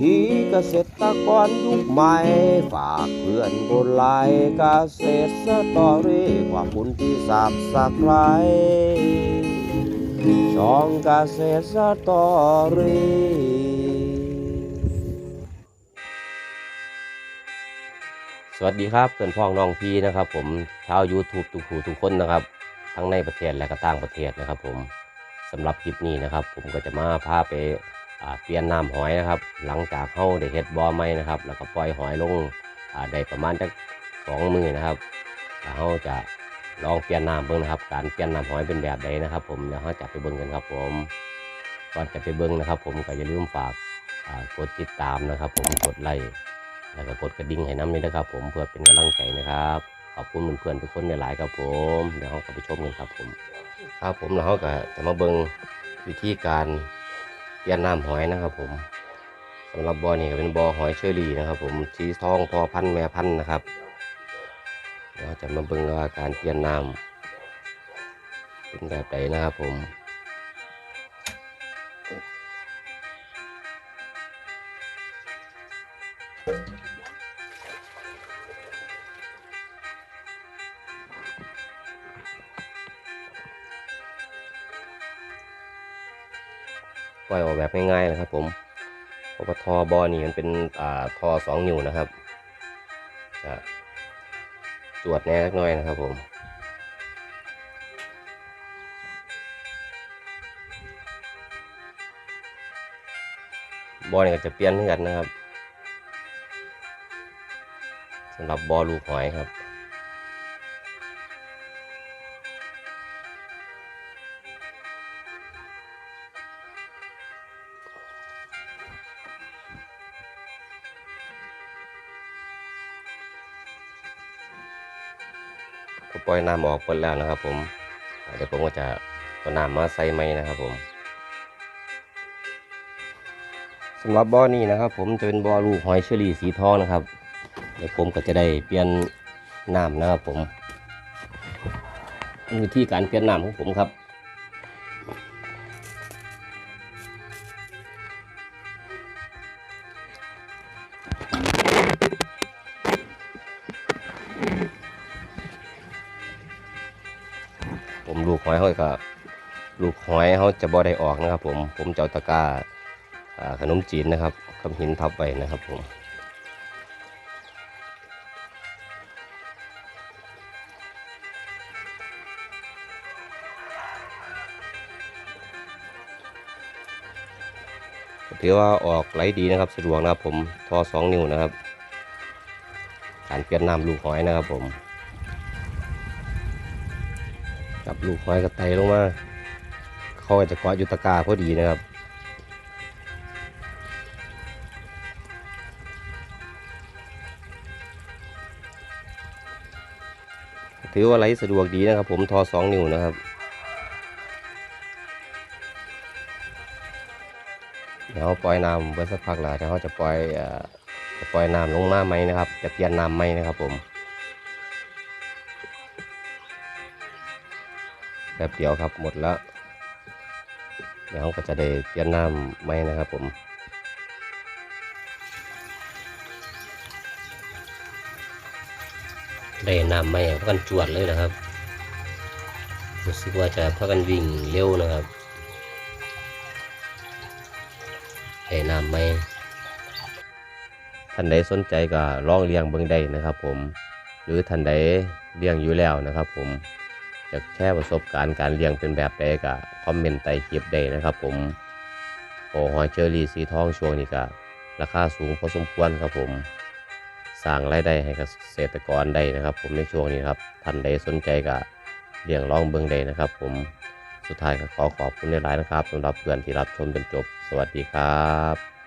ถีเกษตรกรยุคใหม่ ฝากเพื่อนบนลน์เกษตรสตอรี่ขอบคุณที่สับสักไรช่องเกษตรสตอรี่สวัสดีครับเพื่อนพ้องน้องพี่นะครับ ผมชาว YouTube ทุกผู้ทุกคนนะครับ ทั้งในประเทศและก็ต่างประเทศนะครับ ผมสำหรับคลิปนี้นะครับ ผมก็จะมาพาไป เปลี่ยนน้ำหอยนะครับ หลังจากเข้าได้เฮ็ดบ่อไม้นะครับ แล้วก็ปล่อยหอยลงได้ประมาณจักสองมือนะครับแล้วเราจะลองเปลี่ยนน้ำเบิ่งนะครับ การเปลี่ยนน้ำหอยเป็นแบบใดนะครับ ผมเดี๋ยวเราจะไปเบิ่งกันครับ ผมก่อนจะไปเบิ่งนะครับ ผมก็อย่าลืมฝากกดติดตามนะครับ ผมกดไลค์แล้วก็กดกระดิ่งให้น้ำนี้นะครับ ผมเพื่อเป็นกำลังใจนะครับขอบคุณเพื่อนๆทุกคนในหลายครับผมเดี๋ยวเราก็ไปชมกันครับผม ครับผมแล้วเราก็จะมาเบิ่งวิธีการ ยันน้ำหอยนะครับ ผมสำหรับบ่อนี่เป็นบ่อหอยเชอรี่นะครับ ผมสีทองพอพันแม่พันนะครับเดี๋ยวเราจะมาเบิ่งว่าการเปลี่ยนน้ำเป็นแบบไหนนะครับ ผม ปล่อยออกแบบง่ายๆนะครับผมเพราะว่าทอบอนี่มันเป็นอ่าทอสองนิ้วนะครับจะจวดแน่เล็กน้อยนะครับผมบอนี่ก็จะเปลี่ยนเหมือนกันนะครับสำหรับบอลูกหอยครับ ก็ปล่อยน้ำออกหมดแล้วนะครับผมเดี๋ยวผมก็จะเอาน้ำมาใส่ไหมนะครับผมสำหรับบ่อนี้นะครับ ผมจะเป็นบ่อลูกหอยเชอรี่สีทองนะครับเดี๋ยวผมก็จะได้เปลี่ยนน้ำนะครับผมวิธีการเปลี่ยนน้ำของผมครับ กหอยเขาก็ลูกหอยเขาจะบ่ได้ออกนะครับ ผมผมจะเอาตะกร้าขนมจีนนะครับกับหินทับไว้นะครับผมถือว่าออกไหลดีนะครับสะดวกนะครับผมทอสองนิ้วนะครับการเปลี่ยนน้ำลูกหอยนะครับผม จับลูกหอยกระไตลงมาเขาก็จะเกาะอยุตะกาพอดีนะครับถือว่าไหลสะดวกดีนะครับ ผมทอสองนิ้วนะครับเดี๋ยวปล่อยน้ำไว้สักพักแล้วเดี๋ยวเขาจะปล่อยจะปล่อยน้ำลงมาไหมนะครับจะเปลี่ยนน้ำไหมนะครับผม แป๊บเดียวครับหมดแล้ว เดี๋ยวเราก็จะได้เปลี่ยนน้ำไหมนะครับผมได้น้ำไหมพักกันจวดเลยนะครับรู้สึกว่าจะพักกันวิ่งเร็วนะครับได้น้ำไหมท่านใดสนใจก็ลองเลี้ยงเบิ่งได้นะครับผม หรือท่านใดเลี้ยงอยู่แล้วนะครับผม อยากแชร์ประสบการณ์การเลี้ยงเป็นแบบใดก็คอมเมนต์ใต้คลิปได้นะครับ ผมโอ้หอยเชอรี่สีทองช่วงนี้ก็ราคาสูงพอสมควรครับผมสร้างรายได้ให้เกษตรกรได้นะครับ ผมในช่วงนี้ครับท่านใดสนใจก็เลี้ยงลองเบิ่งได้นะครับ ผมสุดท้ายก็ขอขอบคุณในหลายๆนะครับสำหรับเพื่อนที่รับชมจนจบ สวัสดีครับ